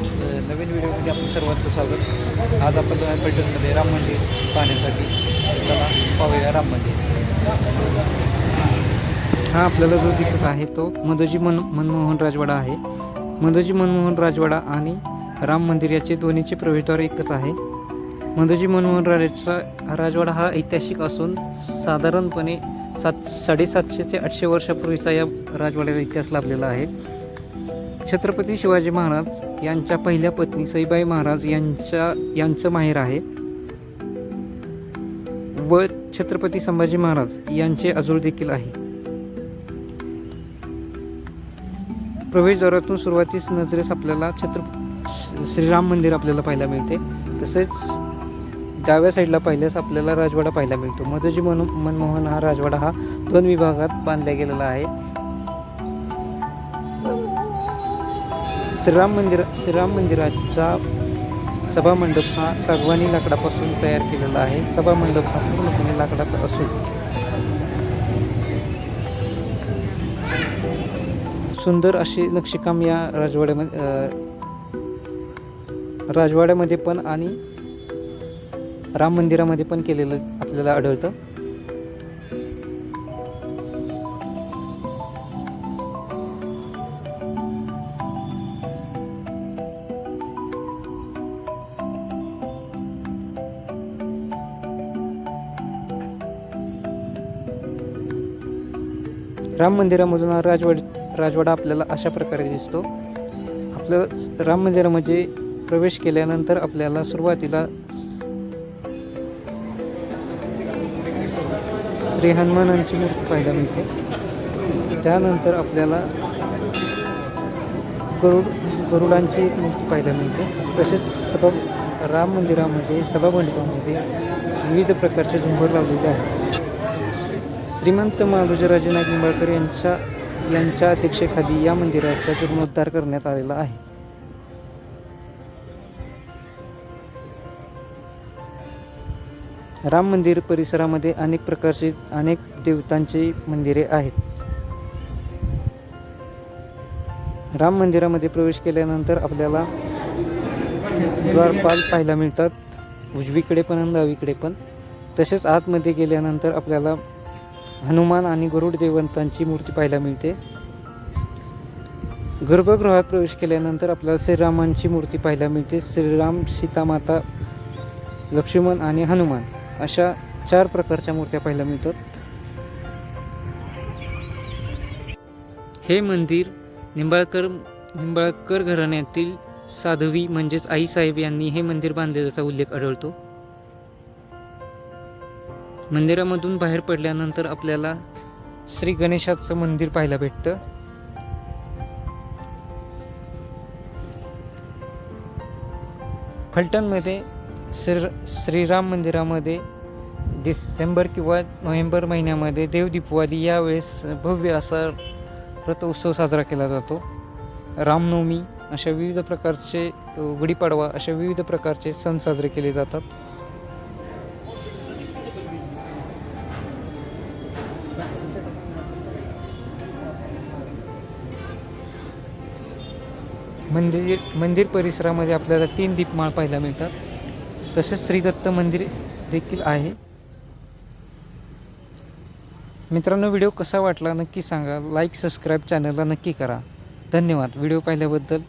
नवीन व्हिडिओमध्ये आपण सर्वांचं स्वागत. आज आपण आहे राम मंदिर पाहण्यासाठी तर चला पाहूया राम मंदिर. हा आपल्याला जो दिसत आहे तो मधोजी मन मनमोहन राजवाडा आहे. मधोजी मनमोहन राजवाडा आणि राम मंदिर याचे दोन्हीचे प्रवेशद्वार एकच आहे. मधोजी मनमोहन राजाचा राजवाडा हा ऐतिहासिक असून साधारणपणे सात साडेसातशे ते आठशे वर्षापूर्वीचा या राजवाड्याला इतिहास लाभलेला आहे. छत्रपती शिवाजी महाराज यांच्या पहिल्या पत्नी सईबाई महाराज यांच्या यांचं माहेर आहे. व छत्रपती संभाजी महाराज यांचे अजूळ देखील आहे. प्रवेशद्वारातून सुरुवातीस नजरेस आपल्याला छत्र श्रीराम मंदिर आपल्याला पाहायला मिळते. तसेच डाव्या साईडला पाहिल्यास आपल्याला राजवाडा पाहायला मिळतो. मधुजी मन मनमोहन हा राजवाडा हा दोन विभागात बांधला गेलेला आहे. श्रीराम मंदिर श्रीराम मंदिराचा सभामंडप हा सागवानी लाकडापासून तयार केलेला आहे. सभामंडप हा पूर्णपणे लाकडाचा असून सुंदर असे नक्षीकाम या राजवाड्यामध्ये राजवाड्यामध्ये पण आणि राम मंदिरामध्ये पण केलेलं आपल्याला आढळतं. राम मंदिरामधून राजवाड राजवाडा आपल्याला अशा प्रकारे दिसतो. आपलं राम मंदिरामध्ये प्रवेश केल्यानंतर आपल्याला सुरुवातीला श्री हनुमानांची मूर्ती पाहायला मिळते. त्यानंतर आपल्याला गरुड गरुडांची एक मूर्ती पाहायला मिळते. तसेच सभा राम मंदिरामध्ये सभामंडपामध्ये विविध प्रकारचे झुंबर लावलेले आहेत. श्रीमंत मालोजीराजे नाईक निंबाळकर यांच्या यांच्या अध्यक्षेखाली या मंदिराचा जीर्णोद्धार करण्यात आलेला आहे. राम मंदिर परिसरामध्ये अनेक प्रकारचे अनेक देवतांची मंदिरे आहेत. राम मंदिरामध्ये प्रवेश केल्यानंतर आपल्याला द्वारपाल पाहायला मिळतात. उजवीकडे पण आणि डावीकडे पण. तसेच आतमध्ये गेल्यानंतर आपल्याला हनुमान आणि गरुड देवंतांची मूर्ती पाहायला मिळते. गर्भगृहात प्रवेश केल्यानंतर आपल्याला श्रीरामांची मूर्ती पाहायला मिळते. श्रीराम सीतामाता लक्ष्मण आणि हनुमान अशा चार प्रकारच्या मूर्त्या पाहायला मिळतात. हे मंदिर निंबाळकर निंबाळकर घराण्यातील साधवी म्हणजेच आईसाहेब यांनी हे मंदिर बांधलेल्याचा उल्लेख आढळतो. मंदिरामधून बाहेर पडल्यानंतर आपल्याला श्री गणेशाचं मंदिर पाहायला भेटतं. फलटणमध्ये श्री श्रीराम मंदिरामध्ये डिसेंबर किंवा नोव्हेंबर महिन्यामध्ये देवदीपवाली यावेळेस भव्य असा रथ उत्सव साजरा केला जातो. रामनवमी अशा विविध प्रकारचे गुढीपाडवा अशा विविध प्रकारचे सण साजरे केले जातात. मंदिर मंदिर परिसरामध्ये आपल्याला तीन दीपमाळ पाहायला मिळतात. तसेच श्री दत्त मंदिर देखील आहे. मित्रांनो व्हिडिओ कसा वाटला नक्की सांगा. लाईक सबस्क्राईब चॅनलला नक्की करा. धन्यवाद. व्हिडिओ पाहिल्याबद्दल